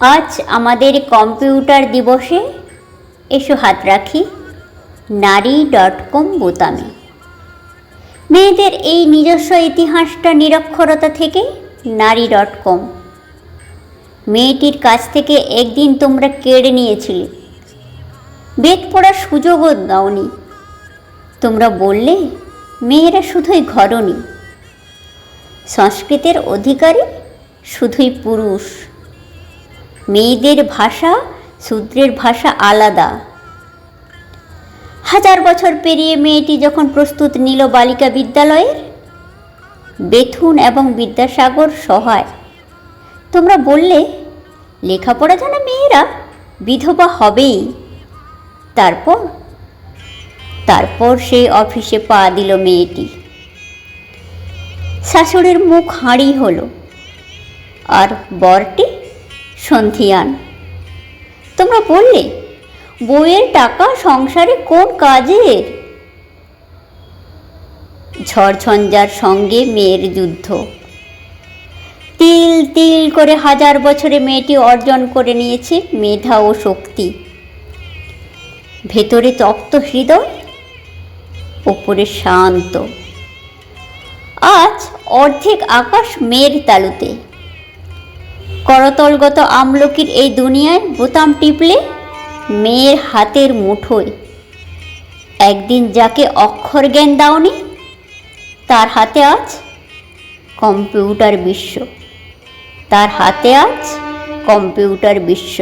আজ আমাদের কম্পিউটার দিবসে এসো হাত রাখি নারী ডট কম বোতামে। মেয়েদের এই নিজস্ব ইতিহাসটা নিরক্ষরতা থেকে নারী ডট কম। মেয়েটির কাছ থেকে একদিন তোমরা কেড়ে নিয়েছিলে। বেদ পড়ার সুযোগও দাওনি। তোমরা বললে, মেয়েরা শুধুই ঘরণী। সংস্কৃতের অধিকারী শুধুই পুরুষ। মেয়েদের ভাষা, শূদ্রের ভাষা আলাদা। হাজার বছর পেরিয়ে মেয়েটি যখন প্রস্তুত নিল বালিকা বিদ্যালয়ের, বেথুন এবং বিদ্যাসাগর সহায়। তোমরা বললে, লেখাপড়া জানা মেয়েরা বিধবা হবেই। তারপর তারপর সেই অফিসে পা দিল মেয়েটি। শাশুড়ির মুখ হাঁড়ি হলো। আর বরটি সন্ধিয়ান। তোমরা বললে বইয়ের টাকা সংসারে কোন কাজের? ঝড়ঝঞ্ঝার সঙ্গে মেয়ের যুদ্ধ। তিল তিল করে হাজার বছরে মেয়েটি অর্জন করে নিয়েছে মেধা ও শক্তি। ভেতরে তপ্ত হৃদয়, ওপরে শান্ত। আজ অর্ধেক আকাশ মেয়ের তালুতে। করতলগত আমলকির এই দুনিয়ায় বোতাম টিপলে মেয়ের হাতের মুঠোয়। একদিন যাকে অক্ষর জ্ঞান দাওনি, তার হাতে আজ কম্পিউটার বিশ্ব। তার হাতে আজ কম্পিউটার বিশ্ব।